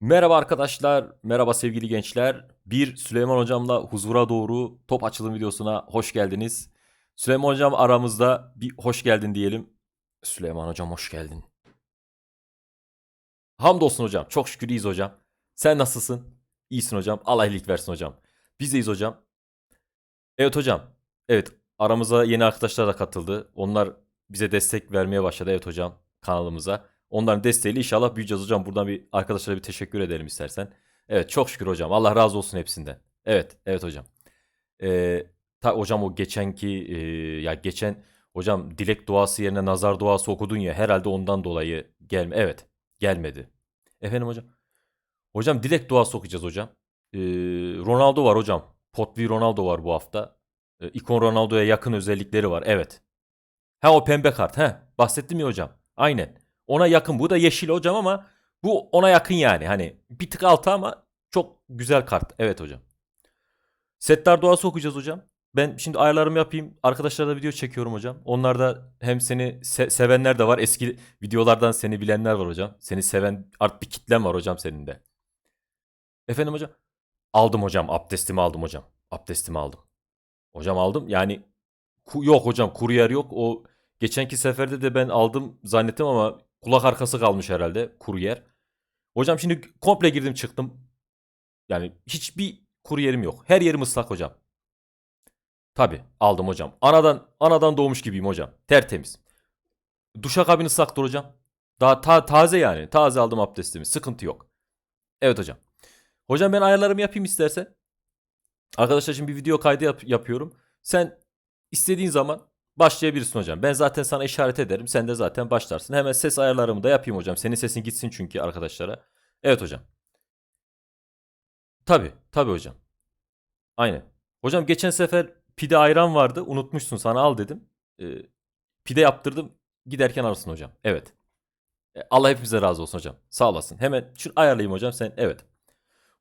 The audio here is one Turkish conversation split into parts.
Merhaba arkadaşlar, merhaba sevgili gençler. Bir Süleyman Hocam'la huzura doğru top açılım videosuna hoş geldiniz. Süleyman Hocam aramızda bir hoş geldin diyelim. Süleyman Hocam hoş geldin. Hamdolsun hocam, çok şükür iyiyiz hocam. Sen nasılsın? İyisin hocam, Allah iyilik versin hocam. Biz de iyiyiz hocam. Evet hocam, evet aramıza yeni arkadaşlar da katıldı. Onlar bize destek vermeye başladı evet hocam kanalımıza. Onların desteğiyle inşallah büyüyeceğiz hocam. Buradan bir arkadaşlara bir teşekkür edelim istersen. Evet çok şükür hocam. Allah razı olsun hepsinden. Evet, evet hocam. Ee, ta, hocam o geçenki e, ya geçen hocam dilek duası yerine nazar duası okudun ya herhalde ondan dolayı gelme. Evet, gelmedi. Efendim hocam. Hocam dilek duası okuyacağız hocam. Ee, Ronaldo var hocam. Potvi Ronaldo var bu hafta. Ee, İkon Ronaldo'ya yakın özellikleri var. Evet. Ha o pembe kart. He. Bahsettim ya hocam. Aynen. Ona yakın. Bu da yeşil hocam ama bu ona yakın yani. Hani bir tık altı ama çok güzel kart. Evet hocam. Settar duası okuyacağız hocam. Ben şimdi ayarlarımı yapayım. Arkadaşlarla video çekiyorum hocam. Onlarda hem seni se- sevenler de var. Eski videolardan seni bilenler var hocam. Seni seven art bir kitlen var hocam senin de. Efendim hocam. Aldım hocam. Abdestimi aldım hocam. Abdestimi aldım. Hocam aldım. Yani ku- yok hocam kuryer yok. O geçenki seferde de ben aldım zannettim ama kulak arkası kalmış herhalde kuryer. Hocam şimdi komple girdim çıktım. Yani hiçbir kuryerim yok. Her yerim ıslak hocam. Tabi aldım hocam. Anadan anadan doğmuş gibiyim hocam. Tertemiz. Duşakabin ıslaktır hocam. Daha ta- taze yani. Taze aldım abdestimi. Sıkıntı yok. Evet hocam. Hocam ben ayarlarımı yapayım istersen. Arkadaşlar şimdi bir video kaydı yap- yapıyorum. Sen istediğin zaman başlayabilirsin hocam. Ben zaten sana işaret ederim. Sen de zaten başlarsın. Hemen ses ayarlarımı da yapayım hocam. Senin sesin gitsin çünkü arkadaşlara. Evet hocam. Tabi, tabi hocam. Aynen. Hocam geçen sefer pide ayran vardı. Unutmuşsun sana al dedim. Ee, pide yaptırdım. Giderken alırsın hocam. Evet. E, Allah hepimize razı olsun hocam. Sağ olasın. Hemen şunu ayarlayayım hocam sen. Evet.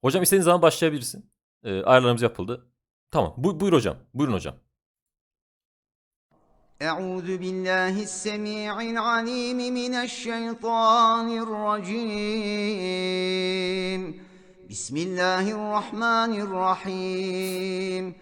Hocam istediğin zaman başlayabilirsin. Ee, ayarlarımız yapıldı. Tamam. Bu, buyur hocam. Buyurun hocam. أعوذ بالله السميع العليم من الشيطان الرجيم. بسم الله الرحمن الرحيم.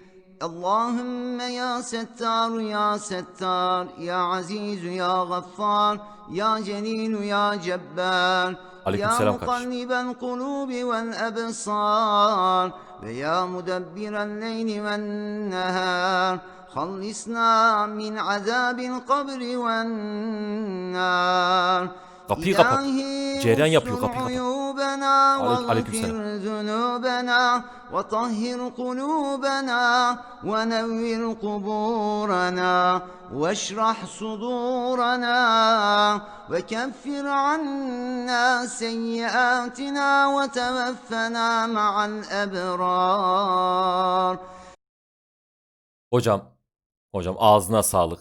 اللهم يا ستار يا ستار يا عزيز يا غفار يا جليل يا جبار يا. مقلب القلوب والأبصار ويا مدبر الليل والنهار. خلصنا من عذاب القبر والنار Kapıyı kapat. Cereyan yapıyor, kapıyı kapat. Aleyküm- aleykümselam. ذنوبنا وطهر قلوبنا ونور قبورنا واشرح صدورنا وكفر عنا سيئاتنا وتوفنا مع الأبرار Hocam, hocam ağzına sağlık.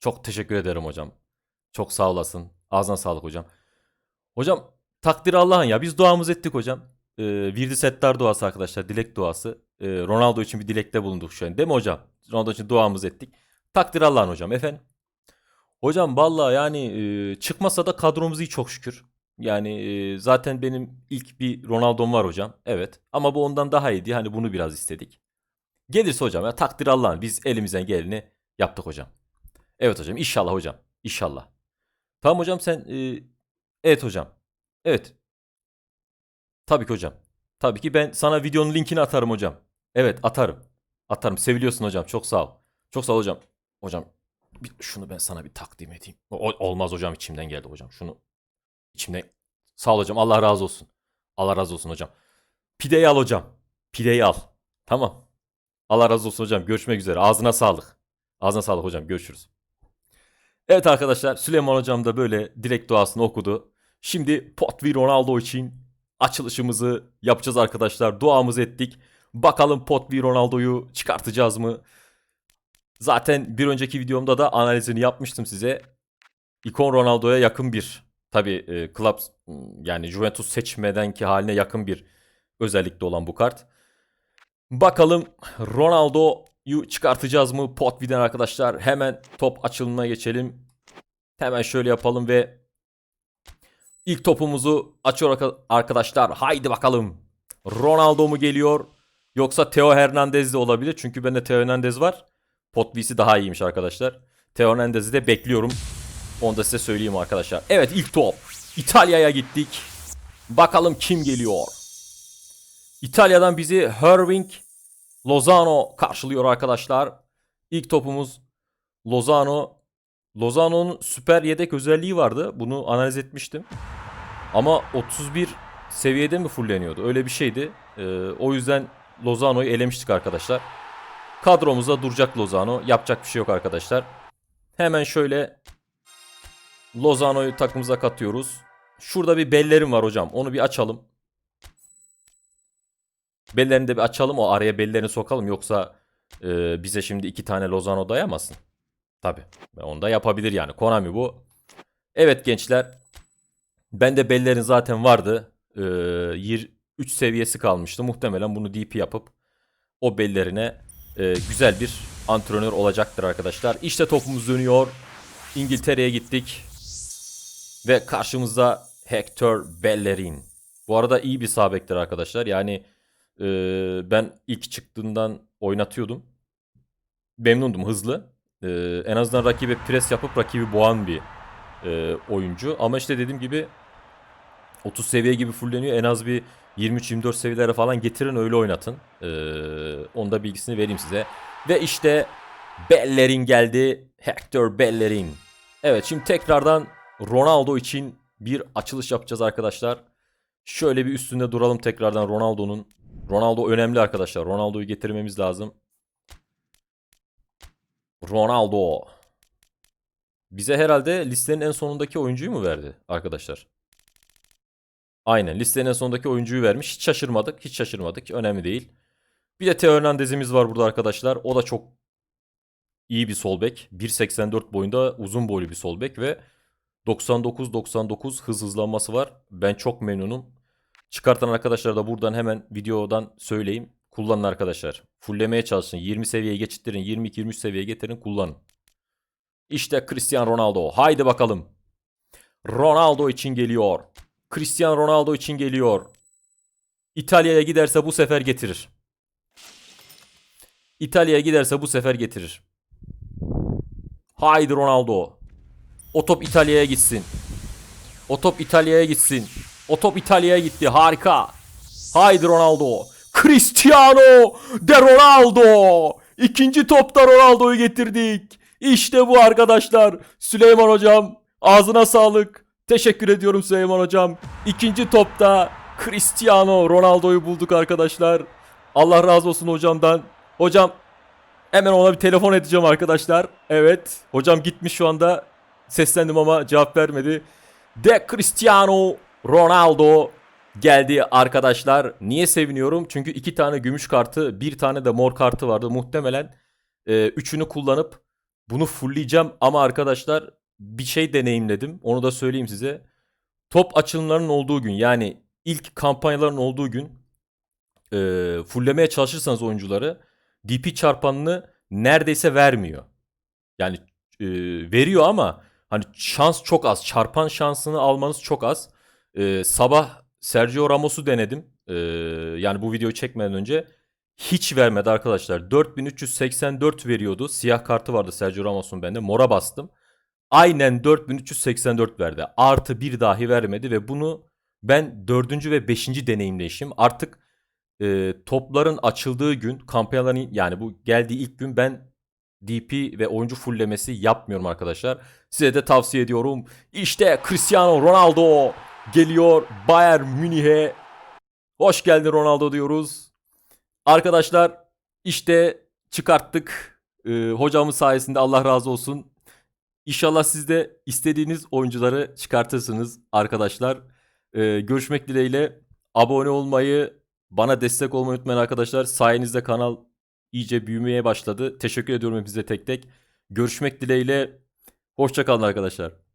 Çok teşekkür ederim hocam. Çok sağ olasın. Ağzına sağlık hocam. Hocam takdir Allah'ın ya. Biz duamızı ettik hocam. Ee, Virdi Settar duası arkadaşlar. Dilek duası. Ee, Ronaldo için bir dilekte bulunduk şu an. Değil mi hocam? Ronaldo için duamızı ettik. Takdir Allah'ın hocam. Efendim? Hocam vallahi yani e, çıkmasa da kadromuz iyi çok şükür. Yani e, zaten benim ilk bir Ronaldo'm var hocam. Evet. Ama bu ondan daha iyiydi. Hani bunu biraz istedik. Gelirse hocam ya takdir Allah'ın. Biz elimizden geleni yaptık hocam. Evet hocam inşallah hocam. İnşallah. Tamam hocam sen e, evet hocam. Evet. Tabii ki hocam. Tabii ki ben sana videonun linkini atarım hocam. Evet atarım. Atarım. Seviliyorsun hocam. Çok sağ ol. Çok sağ ol hocam. Hocam bir, şunu ben sana bir takdim edeyim. O- olmaz hocam içimden geldi hocam. Şunu içimden. Sağ ol hocam. Allah razı olsun. Allah razı olsun hocam. Pideyi al hocam. Pideyi al. Tamam. Allah razı olsun hocam. Görüşmek üzere. Ağzına sağlık. Ağzına sağlık hocam. Görüşürüz. Evet arkadaşlar Süleyman hocam da böyle direkt duasını okudu. Şimdi Potvi Ronaldo için açılışımızı yapacağız arkadaşlar. Duamızı ettik. Bakalım Potvi Ronaldo'yu çıkartacağız mı? Zaten bir önceki videomda da analizini yapmıştım size. İkon Ronaldo'ya yakın bir tabi e, club yani Juventus seçmedenki haline yakın bir özellikte olan bu kart. Bakalım Ronaldo'yu çıkartacağız mı Potvi'den arkadaşlar? Hemen top açılımına geçelim. Hemen şöyle yapalım ve İlk topumuzu açıyor arka- arkadaşlar. Haydi bakalım. Ronaldo mu geliyor? Yoksa Theo Hernandez de olabilir. Çünkü bende Theo Hernandez var. Pot VC daha iyiymiş arkadaşlar. Theo Hernandez'i de bekliyorum. Onu da size söyleyeyim arkadaşlar. Evet ilk top. İtalya'ya gittik. Bakalım kim geliyor? İtalya'dan bizi Herving Lozano karşılıyor arkadaşlar. İlk topumuz Lozano. Lozano'nun süper yedek özelliği vardı. Bunu analiz etmiştim. Ama 31 seviyede mi fulleniyordu? Öyle bir şeydi. Ee, o yüzden Lozano'yu elemiştik arkadaşlar. Kadromuzda duracak Lozano. Yapacak bir şey yok arkadaşlar. Hemen şöyle Lozano'yu takımıza katıyoruz. Şurada bir bellerim var hocam. Onu bir açalım. Bellerini de bir açalım. O araya bellerini sokalım. Yoksa e, bize şimdi iki tane Lozano dayamasın. Tabi. Onu da yapabilir yani. Konami bu. Evet gençler. Bende bellerin zaten vardı. Ee, 3 seviyesi kalmıştı. Muhtemelen bunu DP yapıp o bellerine e, güzel bir antrenör olacaktır arkadaşlar. İşte topumuz dönüyor. İngiltere'ye gittik. Ve karşımızda Hector Bellerin. Bu arada iyi bir sağ arkadaşlar. Yani e, ben ilk çıktığından oynatıyordum. Memnundum hızlı. E, en azından rakibe pres yapıp rakibi boğan bir e, oyuncu. Ama işte dediğim gibi 30 seviye gibi fulleniyor. En az bir 23-24 seviyelere falan getirin öyle oynatın. Ee, onun da bilgisini vereyim size. Ve işte Bellerin geldi. Hector Bellerin. Evet şimdi tekrardan Ronaldo için bir açılış yapacağız arkadaşlar. Şöyle bir üstünde duralım tekrardan Ronaldo'nun. Ronaldo önemli arkadaşlar. Ronaldo'yu getirmemiz lazım. Ronaldo. Bize herhalde listenin en sonundaki oyuncuyu mu verdi arkadaşlar? Aynen listenin en sonundaki oyuncuyu vermiş. Hiç şaşırmadık. Hiç şaşırmadık. Önemli değil. Bir de Theo Hernandez'imiz var burada arkadaşlar. O da çok iyi bir sol bek. 1.84 boyunda uzun boylu bir sol bek ve 99-99 hız hızlanması var. Ben çok memnunum. Çıkartan arkadaşlar da buradan hemen videodan söyleyeyim. Kullanın arkadaşlar. Fullemeye çalışın. 20 seviyeye geçittirin. 22-23 seviyeye getirin kullanın. İşte Cristiano Ronaldo. Haydi bakalım. Ronaldo için geliyor. Cristiano Ronaldo için geliyor. İtalya'ya giderse bu sefer getirir. İtalya'ya giderse bu sefer getirir. Haydi Ronaldo. O top İtalya'ya gitsin. O top İtalya'ya gitsin. O top İtalya'ya gitti. Harika. Haydi Ronaldo. Cristiano de Ronaldo. İkinci topta Ronaldo'yu getirdik. İşte bu arkadaşlar. Süleyman hocam ağzına sağlık. Teşekkür ediyorum Süleyman hocam. İkinci topta Cristiano Ronaldo'yu bulduk arkadaşlar. Allah razı olsun hocamdan. Hocam hemen ona bir telefon edeceğim arkadaşlar. Evet. Hocam gitmiş şu anda. Seslendim ama cevap vermedi. De Cristiano Ronaldo geldi arkadaşlar. Niye seviniyorum? Çünkü iki tane gümüş kartı, bir tane de mor kartı vardı. Muhtemelen e, üçünü kullanıp bunu fullleyeceğim. Ama arkadaşlar bir şey deneyimledim. Onu da söyleyeyim size. Top açılımlarının olduğu gün yani ilk kampanyaların olduğu gün e, fulllemeye çalışırsanız oyuncuları DP çarpanını neredeyse vermiyor. Yani e, veriyor ama hani şans çok az. Çarpan şansını almanız çok az. E, sabah Sergio Ramos'u denedim. E, yani bu videoyu çekmeden önce hiç vermedi arkadaşlar. 4384 veriyordu. Siyah kartı vardı Sergio Ramos'un bende. Mora bastım. Aynen 4384 verdi. Artı bir dahi vermedi ve bunu ben dördüncü ve beşinci deneyimleyişim. Artık e, topların açıldığı gün kampanyaların yani bu geldiği ilk gün ben DP ve oyuncu fulllemesi yapmıyorum arkadaşlar. Size de tavsiye ediyorum. İşte Cristiano Ronaldo geliyor Bayern Münih'e. Hoş geldin Ronaldo diyoruz. Arkadaşlar işte çıkarttık. E, hocamın sayesinde Allah razı olsun. İnşallah siz de istediğiniz oyuncuları çıkartırsınız arkadaşlar. Ee, görüşmek dileğiyle abone olmayı, bana destek olmayı unutmayın arkadaşlar. Sayenizde kanal iyice büyümeye başladı. Teşekkür ediyorum hepinize tek tek. Görüşmek dileğiyle. Hoşçakalın arkadaşlar.